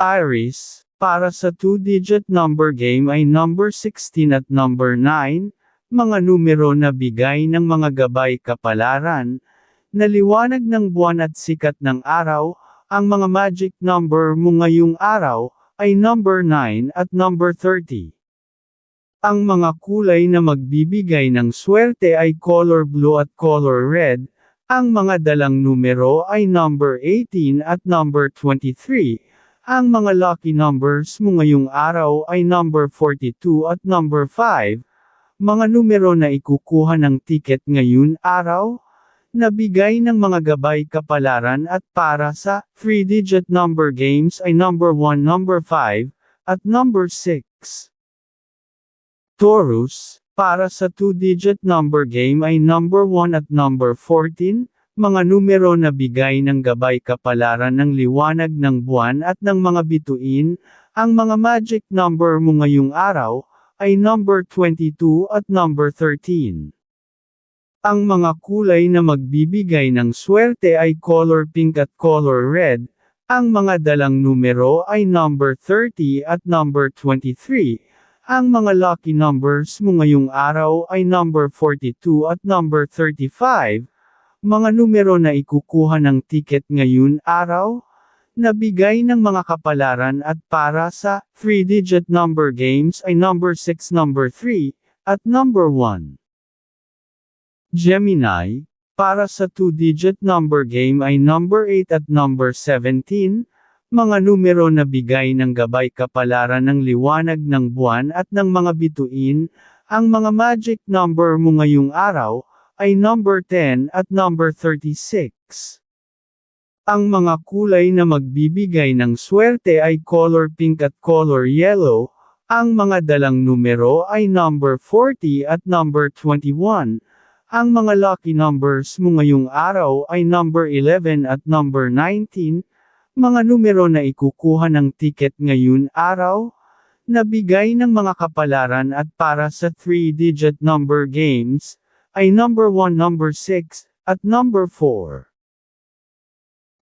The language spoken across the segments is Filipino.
Iris, para sa 2-digit number game ay number 16 at number 9, mga numero na bigay ng mga gabay kapalaran, na liwanag ng buwan at sikat ng araw, ang mga magic number mo ngayong araw, ay number 9 at number 30. Ang mga kulay na magbibigay ng swerte ay color blue at color red, ang mga dalang numero ay number 18 at number 23, ang mga lucky numbers mo ngayong araw ay number 42 at number 5, mga numero na ikukuha ng ticket ngayon araw, nabigay ng mga gabay kapalaran at para sa 3-digit number games ay number 1, number 5, at number 6. Taurus, para sa 2-digit number game ay number 1 at number 14, mga numero na bigay ng gabay kapalaran ng liwanag ng buwan at ng mga bituin, ang mga magic number mo ngayong araw, ay number 22 at number 13. Ang mga kulay na magbibigay ng swerte ay color pink at color red, ang mga dalang numero ay number 30 at number 23, ang mga lucky numbers mo ngayong araw ay number 42 at number 35, mga numero na ikukuha ng ticket ngayon araw, nabigay ng mga kapalaran at para sa 3-digit number games ay number 6, number 3, at number 1. Gemini, para sa 2-digit number game ay number 8 at number 17, mga numero na bigay ng gabay kapalaran ng liwanag ng buwan at ng mga bituin, ang mga magic number mo ngayong araw, ay number 10 at number 36. Ang mga kulay na magbibigay ng swerte ay color pink at color yellow, ang mga dalang numero ay number 40 at number 21, ang mga lucky numbers mo ngayong araw ay number 11 at number 19, mga numero na ikukuha ng ticket ngayon araw, nabigay ng mga kapalaran at para sa 3-digit number games, ay number 1, number 6, at number 4.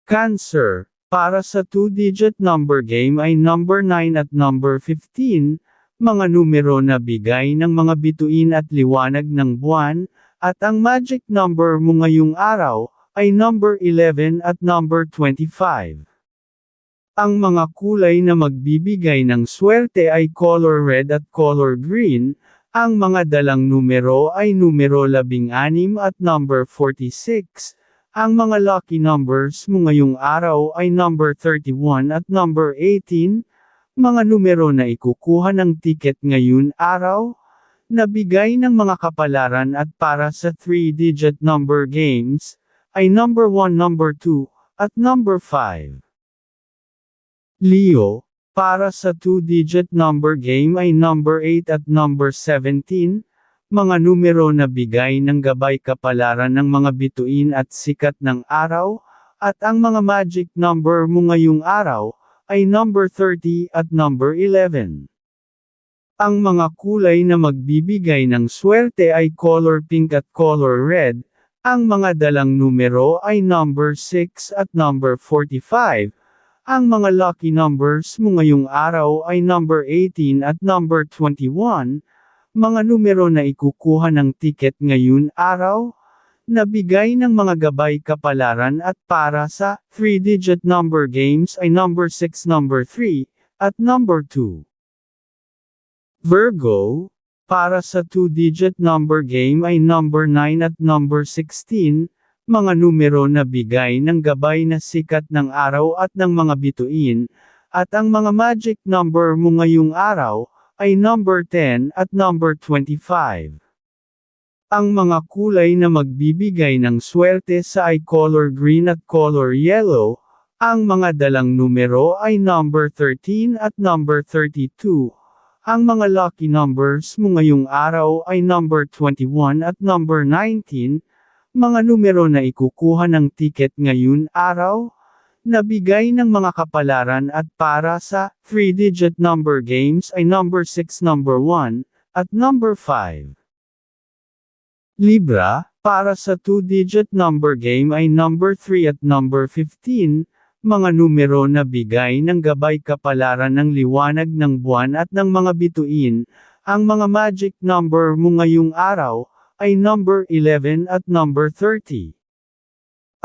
Cancer, para sa 2-digit number game ay number 9 at number 15, mga numero na bigay ng mga bituin at liwanag ng buwan, at ang magic number mo ngayong araw, ay number 11 at number 25. Ang mga kulay na magbibigay ng swerte ay color red at color green, ang mga dalang numero ay numero 16 at number 46, ang mga lucky numbers mo ngayong araw ay number 31 at number 18, mga numero na ikukuha ng ticket ngayon araw, Nabigay ng mga kapalaran at para sa 3-digit number games, ay number 1, number 2, at number 5. Leo, para sa 2-digit number game ay number 8 at number 17, mga numero na bigay ng gabay kapalaran ng mga bituin at sikat ng araw, at ang mga magic number mo ngayong araw, ay number 30 at number 11. Ang mga kulay na magbibigay ng swerte ay color pink at color red, ang mga dalang numero ay number 6 at number 45, ang mga lucky numbers mo ngayong araw ay number 18 at number 21, mga numero na ikukuha ng ticket ngayon araw, nabigay ng mga gabay kapalaran at para sa 3-digit number games ay number 6, number 3, at number 2. Virgo, para sa 2-digit number game ay number 9 at number 16, mga numero na bigay ng gabay na sikat ng araw at ng mga bituin, at ang mga magic number mo ngayong araw, ay number 10 at number 25. Ang mga kulay na magbibigay ng swerte sa ay color green at color yellow, ang mga dalang numero ay number 13 at number 32, ang mga lucky numbers mo ngayong araw ay number 21 at number 19, mga numero na ikukuha ng ticket ngayon araw, nabigay ng mga kapalaran at para sa 3-digit number games ay number 6, number 1, at number 5. Libra, para sa 2-digit number game ay number 3 at number 15, mga numero na bigay ng gabay kapalaran ng liwanag ng buwan at ng mga bituin, ang mga magic number mo ngayong araw, ay number 11 at number 30.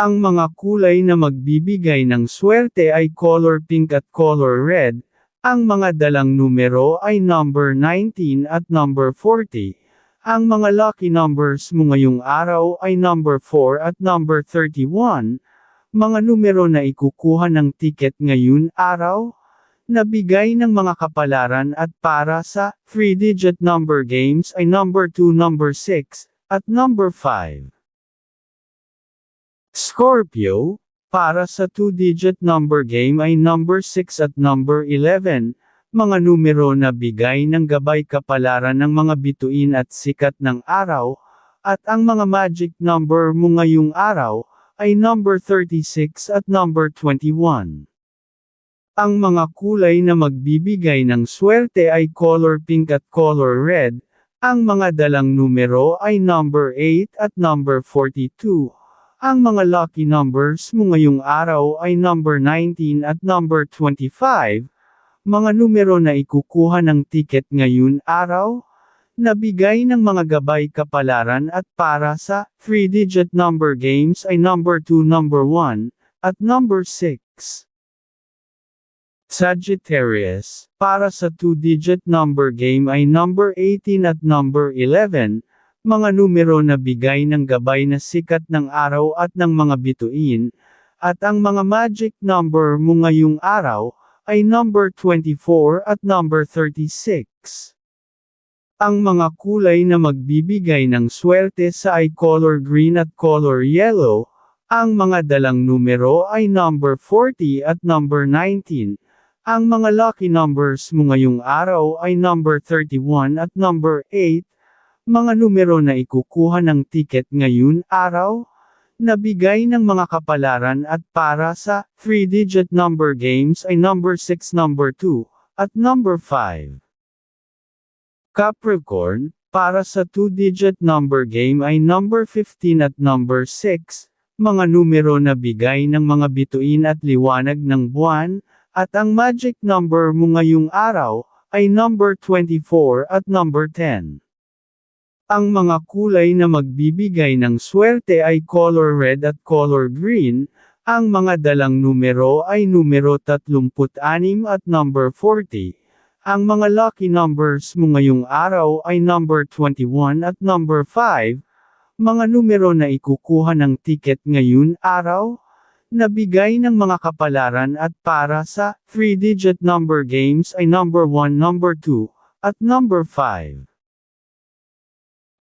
Ang mga kulay na magbibigay ng swerte ay color pink at color red, ang mga dalang numero ay number 19 at number 40. Ang mga lucky numbers mo ngayong araw ay number 4 at number 31. Mga numero na ikukuha ng ticket ngayon araw, nabigay ng mga kapalaran at para sa 3-digit number games ay number 2, number 6, at number 5. Scorpio, para sa 2-digit number game ay number 6 at number 11, mga numero na bigay ng gabay kapalaran ng mga bituin at sikat ng araw, at ang mga magic number mo ngayong araw, ay number 36 at number 21. Ang mga kulay na magbibigay ng swerte ay color pink at color red, ang mga dalang numero ay number 8 at number 42. Ang mga lucky numbers mo ngayong araw ay number 19 at number 25. Mga numero na ikukuha ng ticket ngayon araw, nabigay ng mga gabay kapalaran at para sa 3-digit number games ay number 2, number 1, at number 6. Sagittarius, para sa 2-digit number game ay number 18 at number 11, mga numero na bigay ng gabay na sikat ng araw at ng mga bituin, at ang mga magic number mo ngayong araw, ay number 24 at number 36. Ang mga kulay na magbibigay ng swerte sa ay color green at color yellow, ang mga dalang numero ay number 40 at number 19. Ang mga lucky numbers mo ngayong araw ay number 31 at number 8, mga numero na ikukuha ng ticket ngayon araw, nabigay ng mga kapalaran at para sa 3-digit number games ay number 6, number 2, at number 5. Capricorn, para sa 2-digit number game ay number 15 at number 6, mga numero na bigay ng mga bituin at liwanag ng buwan, at ang magic number mo ngayong araw, ay number 24 at number 10. Ang mga kulay na magbibigay ng swerte ay color red at color green, ang mga dalang numero ay numero 36 at number 40. Ang mga lucky numbers mo ngayong araw ay number 21 at number 5. Mga numero na ikukuha ng ticket ngayon araw, nabigay ng mga kapalaran at para sa 3-digit number games ay number 1, number 2, at number 5.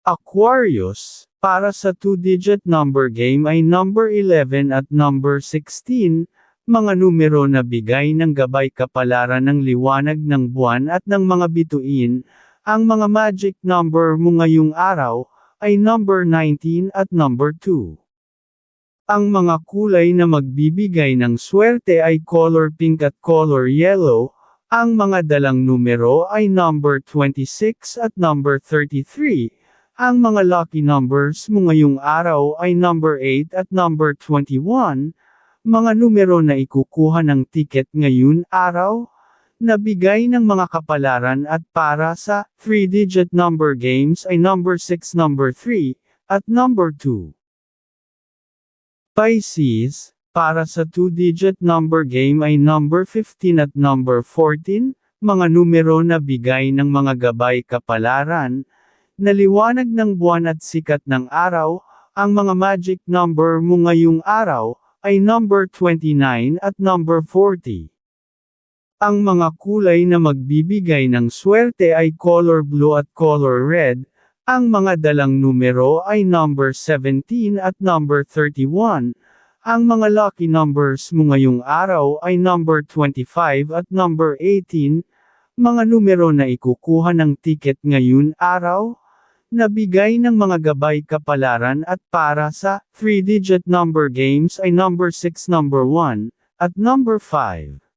Aquarius, para sa 2-digit number game ay number 11 at number 16, mga numero na bigay ng gabay kapalaran ng liwanag ng buwan at ng mga bituin, ang mga magic number mo ngayong araw, ay number 19 at number 2. Ang mga kulay na magbibigay ng swerte ay color pink at color yellow, ang mga dalang numero ay number 26 at number 33, ang mga lucky numbers mo ngayong araw ay number 8 at number 21, mga numero na ikukuha ng ticket ngayon araw, nabigay ng mga kapalaran at para sa 3-digit number games ay number 6, number 3, at number 2. Pisces, para sa 2-digit number game ay number 15 at number 14, mga numero na bigay ng mga gabay kapalaran, Naliwanag ng buwan at sikat ng araw, ang mga magic number mo ngayong araw, ay number 29 at number 40. Ang mga kulay na magbibigay ng swerte ay color blue at color red, ang mga dalang numero ay number 17 at number 31. Ang mga lucky numbers mo ngayong araw ay number 25 at number 18, mga numero na ikukuha ng ticket ngayon araw, Nabigay ng mga gabay kapalaran at para sa 3-digit number games ay number 6, number 1, at number 5.